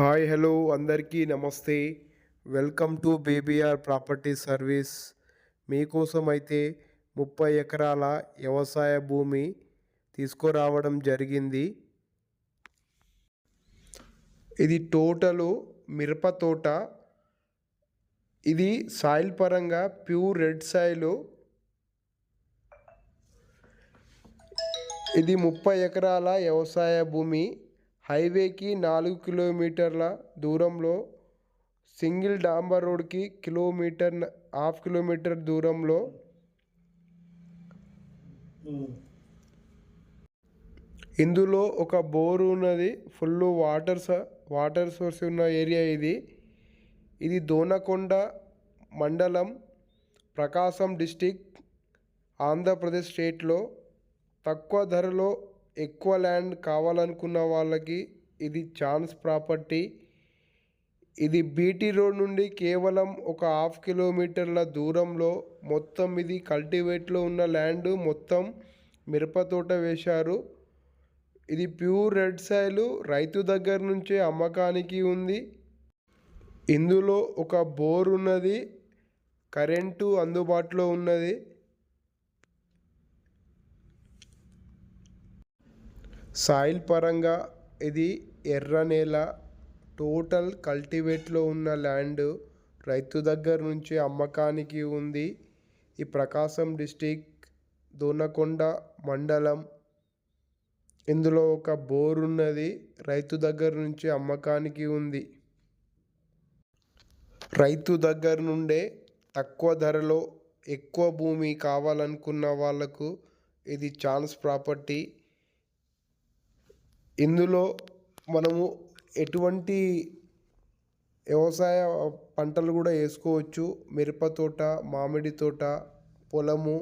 Hi hello అందరికీ నమస్తే. Welcome to BBR property service. మీకోసం అయితే ముప్పై ఎకరాల వ్యవసాయ భూమి తీసుకురావడం జరిగింది. ఇది టోటలు మిరప తోట. ఇది సాయిల్ పరంగా ప్యూర్ రెడ్ సాయిల్. ఇది ముప్పై ఎకరాల వ్యవసాయ భూమి. హైవేకి నాలుగు కిలోమీటర్ల దూరంలో సింగిల్ డాంబర్ రోడ్కి కిలోమీటర్ హాఫ్ కిలోమీటర్ దూరంలో ఇందులో ఒక బోరు ఉన్నది. ఫుల్ వాటర్ వాటర్ సోర్స్ ఉన్న ఏరియా ఇది. ఇది దోనకొండ మండలం ప్రకాశం డిస్టిక్ ఆంధ్రప్రదేశ్ స్టేట్లో తక్కువ ధరలో ఎక్కువ ల్యాండ్ కావాలనుకున్న వాళ్ళకి ఇది ఛాన్స్ ప్రాపర్టీ. ఇది బీటీ రోడ్ నుండి కేవలం ఒక హాఫ్ కిలోమీటర్ల దూరంలో మొత్తం ఇది కల్టివేట్లో ఉన్న ల్యాండ్ మొత్తం మిరప తోట వేశారు. ఇది ప్యూర్ రెడ్ సాయిల్ రైతు దగ్గర నుంచే అమ్మకానికి ఉంది. ఇందులో ఒక బోర్ ఉన్నది కరెంటు అందుబాటులో ఉన్నది. సాయిల్ పరంగా ఇది ఎర్ర నేల టోటల్ కల్టివేట్లో ఉన్న ల్యాండ్ రైతు దగ్గర నుంచి అమ్మకానికి ఉంది. ఈ ప్రకాశం డిస్టిక్ దోనకొండ మండలం. ఇందులో ఒక బోర్ ఉన్నది రైతు దగ్గర నుంచి అమ్మకానికి ఉంది. రైతు దగ్గర నుండే తక్కువ ధరలో ఎక్కువ భూమి కావాలనుకున్న వాళ్ళకు ఇది ఛాన్స్ ప్రాపర్టీ. ఇందులో మనము ఎటువంటి వ్యవసాయ పంటలు కూడా వేసుకోవచ్చు. మిరప తోట మామిడి తోట పొలము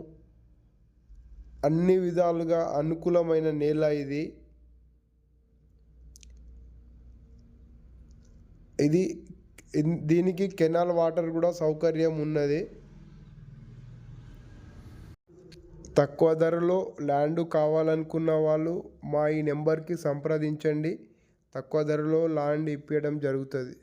అన్ని విధాలుగా అనుకూలమైన నేల ఇది. ఇది దీనికి కెనాల్ వాటర్ కూడా సౌకర్యం ఉన్నది. తక్కువ ధరలో ల్యాండ్ కావాలనుకున్న వాళ్ళు మా ఈ నెంబర్కి సంప్రదించండి. తక్కువ ధరలో ల్యాండ్ ఇప్పించడం జరుగుతుంది.